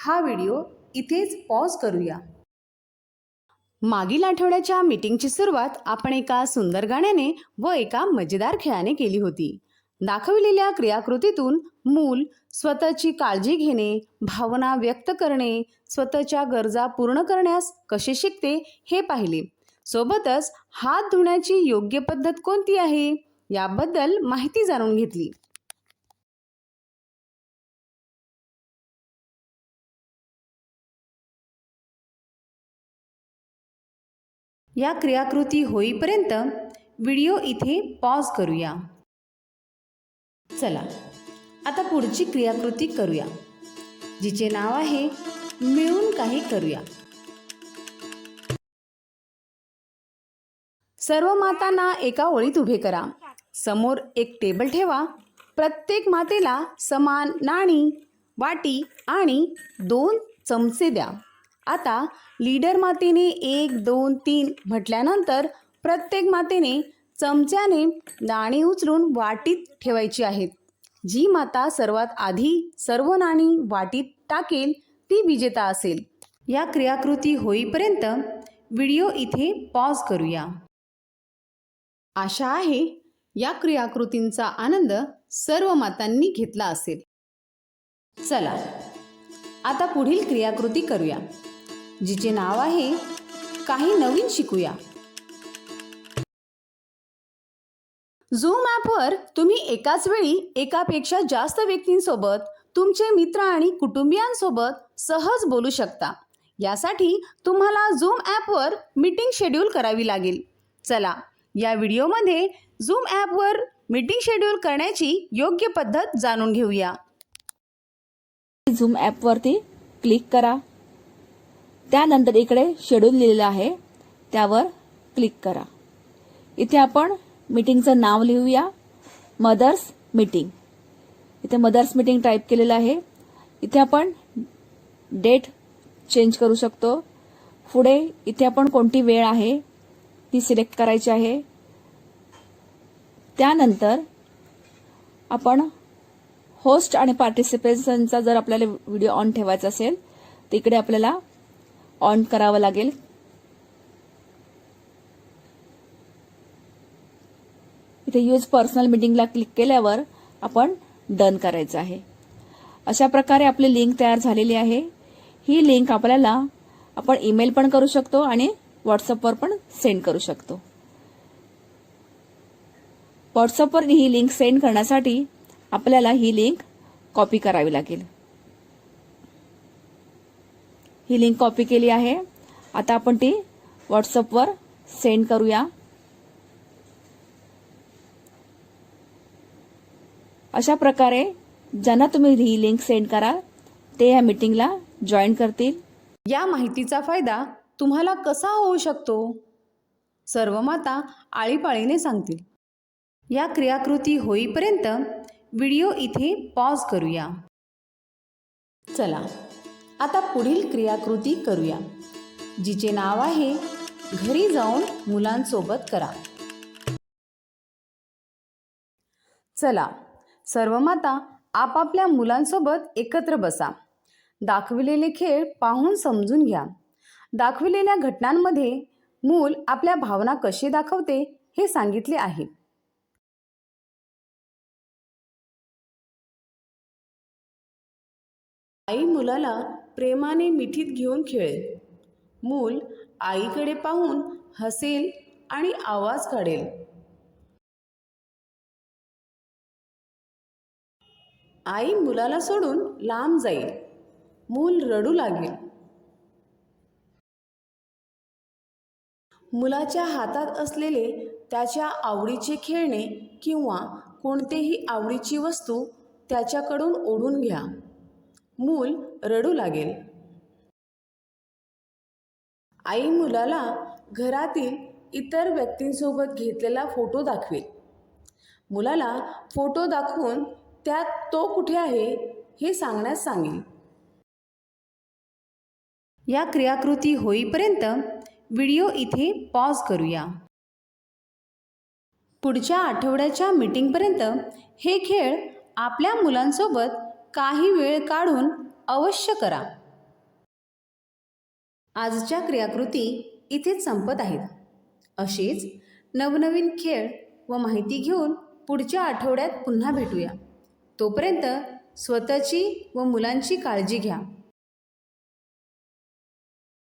हा व्हिडिओ इथेच पॉज करूया. मागील आठवड्याच्या मीटिंगची सुरुवात आपण एका सुंदर गाण्याने व एका मजेदार खेळाने केली होती. दाखविलेल्या क्रियाकृतीतून मूल स्वतःची काळजी घेणे भावना व्यक्त करणे स्वतःच्या गरजा पूर्ण करण्यास कसे शिकते हे पाहिले. सोबतच हात धुण्याची योग्य पद्धत कोणती आहे? याबद्दल माहिती जाणून घेतली. या क्रियाकृती होईपर्यंत व्हिडिओ इथे पॉज करूया. चला आता पुढची क्रियाकृती करूया जिचे नाव आहे मिळून काही करूया. सर्व मातांना एका ओळीत उभे करा. समोर एक टेबल ठेवा. प्रत्येक मातेला समान नाणी वाटी आणि दोन चमचे द्या. आता लीडर मातेने एक दोन तीन म्हटल्यानंतर प्रत्येक मातेने चमच्याने नाणी उचलून वाटीत ठेवायची आहेत. जी माता सर्वात आधी सर्व नाणी वाटीत टाकेल ती विजेता असेल. या क्रियाकृती होईपर्यंत व्हिडिओ इथे पॉज करूया. आशा आहे या क्रियाकृतींचा आनंद सर्व मातांनी घेतला असेल. चला आता पुढील क्रियाकृती करूया. जिचे नाव आहे काही नवीन शिकूया. झूम ॲपवर तुम्ही एकाच वेळी एकापेक्षा जास्त व्यक्तींसोबत तुमचे मित्र आणि कुटुंबियांसोबत सहज बोलू शकता. यासाठी तुम्हाला झूम ॲपवर मीटिंग शेड्यूल करावी लागेल. चला या व्हिडिओमध्ये झूम ॲपवर मीटिंग शेड्यूल करण्याची योग्य पद्धत जाणून घेऊया. झूम ॲपवरती क्लिक करा. त्यानंतर इकडे शेड्यूल लिहिलेलं आहे. त्यावर क्लिक करा. इथे आपण मीटिंगचं नाव लिहूया. मदर्स मीटिंग इथे मदर्स मीटिंग टाईप केलेलं आहे. इथे आपण डेट चेंज करू शकतो. पुढे इथे आपण कोणती वेळ आहे ती सिलेक्ट करायची आहे. त्यानंतर आपण होस्ट आणि पार्टिसिपेशनचा जर आपल्याला व्हिडिओ ऑन ठेवायचा असेल तर इकडे आपल्याला ऑन करावं लागेल. इथे यूज पर्सनल मीटिंगला क्लिक केल्यावर आपण डन करायचं आहे. अशा प्रकारे आपली लिंक तयार झालेली आहे. ही लिंक आपल्याला आपण ईमेल पण करू शकतो आणि व्हॉट्सअपवर पण सेंड करू शकतो. व्हॉट्सअपवर ही लिंक सेंड करण्यासाठी आपल्याला ही लिंक कॉपी करावी लागेल. ही लिंक कॉपी केली आहे. आता आपण ती व्हॉट्सअपवर सेंड करूया. अशा प्रकारे ज्यांना तुम्ही ही लिंक सेंड कराल ते या मीटिंगला जॉईन करतील. या माहितीचा फायदा तुम्हाला कसा होऊ शकतो? सर्व माता आळीपाळीने सांगतील. या क्रियाकृती होईपर्यंत व्हिडिओ इथे पॉज करूया. चला. आता पुढील क्रियाकृती करूया. जिचे नाव आहे घरी जाऊन मुलांसोबत करा. चला सर्व माता आपापल्या मुलांसोबत एकत्र बसा. दाखविलेले खेळ पाहून समजून घ्या. दाखविलेल्या घटनांमध्ये मूल आपल्या भावना कशी दाखवते हे सांगितले आहे. आई मुलाला प्रेमाने मिठीत घेऊन खेळेल. मूल आईकडे पाहून हसेल आणि आवाज काढेल. आई मुलाला सोडून लांब जाईल. मूल रडू लागेल. मुलाच्या हातात असलेले त्याच्या आवडीचे खेळणे किंवा कोणतेही आवडीची वस्तू त्याच्याकडून ओढून घ्या. मूल रडू लागेल. आई मुलाला घरातील इतर व्यक्तींसोबत घेतलेला फोटो दाखवेल. मुलाला फोटो दाखवून त्यात तो कुठे आहे हे सांगण्यास सांगेल. या क्रियाकृती होईपर्यंत व्हिडिओ इथे पॉज करूया. पुढच्या आठवड्याच्या मीटिंगपर्यंत हे खेळ आपल्या मुलांसोबत काही वेळ काढून अवश्य करा. आजच्या क्रियाकृती इथेच संपत आहेत. अशीच नवनवीन खेळ व माहिती घेऊन पुढच्या आठवड्यात पुन्हा भेटूया. तोपर्यंत स्वतःची व मुलांची काळजी घ्या.